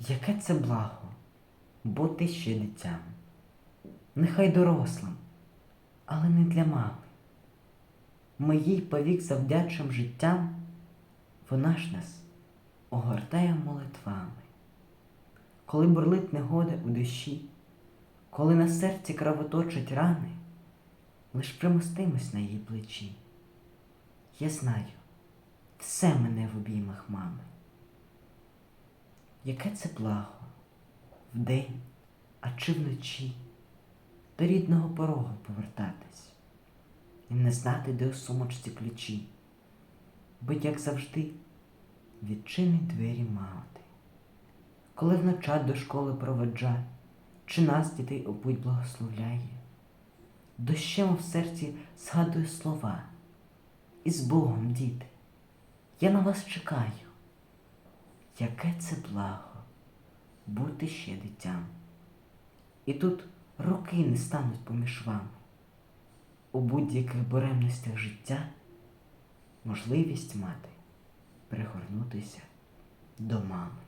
Яке це благо бути ще дитям, нехай дорослим, але не для мами. Ми їй повік завдячим життям, вона ж нас огортає молитвами. Коли бурлить негода у душі, коли на серці кровоточать рани, лиш примостимось на її плечі. Я знаю, все мене в обіймах мами. Яке це благо вдень, а чи вночі до рідного порогу повертатись і не знати, де у сумочці ключі, бо, як завжди, відчинить двері мати. Коли вночат до школи проведжає, чи нас дітей у благословляє, дощем в серці згадую слова. І з Богом, діти, я на вас чекаю. Яке це благо бути ще дитям. І тут роки не стануть поміж вами. У будь-яких буремностях життя можливість мати пригорнутися до мами.